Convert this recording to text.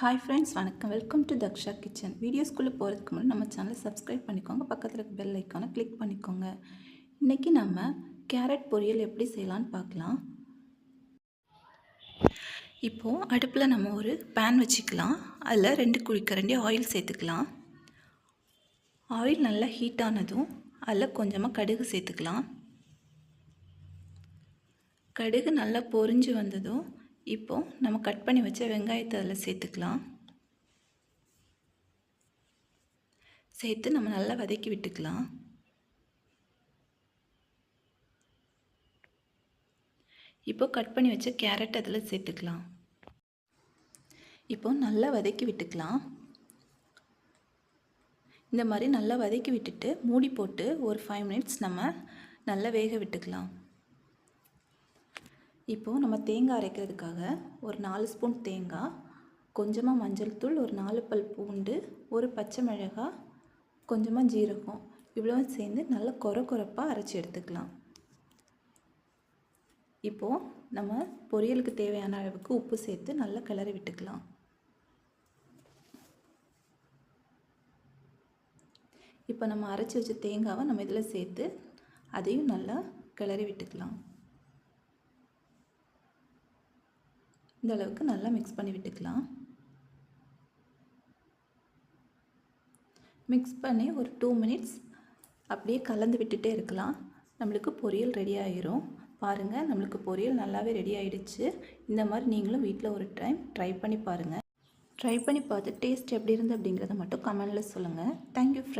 Hi friends வணக்கம். Welcome to Daksha kitchen வீடியோஸ்குள்ளே போகிறதுக்கு முன்னாடி நம்ம சேனலை சப்ஸ்கிரைப் பண்ணிக்கோங்க. பக்கத்தில் இருக்க பெல் ஐக்கானை கிளிக் பண்ணிக்கோங்க. இன்றைக்கி நம்ம கேரட் பொரியல் எப்படி செய்யலான்னு பார்க்கலாம். இப்போது அடுப்பில் நம்ம ஒரு பேன் வச்சுக்கலாம். அதில் ரெண்டு குழிக்கரண்டி ஆயில் சேர்த்துக்கலாம். ஆயில் நல்லா ஹீட் ஆனதும் அதில் கொஞ்சமாக கடுகு சேர்த்துக்கலாம். கடுகு நல்லா பொரிஞ்சு வந்ததும் இப்போது நம்ம கட் பண்ணி வச்ச வெங்காயத்தை அதில் சேர்த்துக்கலாம். சேர்த்து நம்ம நல்லா வதக்கி விட்டுக்கலாம். இப்போ கட் பண்ணி வச்ச கேரட் அதில் சேர்த்துக்கலாம். இப்போ நல்லா வதக்கி விட்டுக்கலாம். இந்த மாதிரி நல்லா வதக்கி விட்டுட்டு மூடி போட்டு ஒரு ஃபைவ் மினிட்ஸ் நம்ம நல்லா வேக விட்டுக்கலாம். இப்போது நம்ம தேங்காய் அரைக்கிறதுக்காக ஒரு நாலு ஸ்பூன் தேங்காய் கொஞ்சமாக மஞ்சள் தூள் ஒரு நாலு பல் பூண்டு ஒரு பச்சை மிளகாய் கொஞ்சமாக ஜீரகம் இவ்வளோ சேர்ந்து நல்லா கொர கொரப்பாக அரைச்சி எடுத்துக்கலாம். இப்போது நம்ம பொரியலுக்கு தேவையான அளவுக்கு உப்பு சேர்த்து நல்லா கிளறி விட்டுக்கலாம். இப்போ நம்ம அரைச்சி வச்ச தேங்காவை நம்ம இதில் சேர்த்து அதையும் நல்லா கிளறி விட்டுக்கலாம். இந்த அளவுக்கு நல்லா மிக்ஸ் பண்ணி விட்டுக்கலாம். மிக்ஸ் பண்ணி ஒரு டூ மினிட்ஸ் அப்படியே கலந்து விட்டுட்டே இருக்கலாம். நம்மளுக்கு பொரியல் ரெடி ஆகிரும் பாருங்கள் நம்மளுக்கு பொரியல் நல்லாவே ரெடி ஆகிடுச்சு இந்த மாதிரி நீங்களும் வீட்டில் ஒரு டைம் ட்ரை பண்ணி பாருங்கள் ட்ரை பண்ணி பார்த்து டேஸ்ட் எப்படி இருந்து அப்படிங்கிறத மட்டும் கமெண்டில் சொல்லுங்கள் தேங்க்யூ ஃப்ரெண்ட்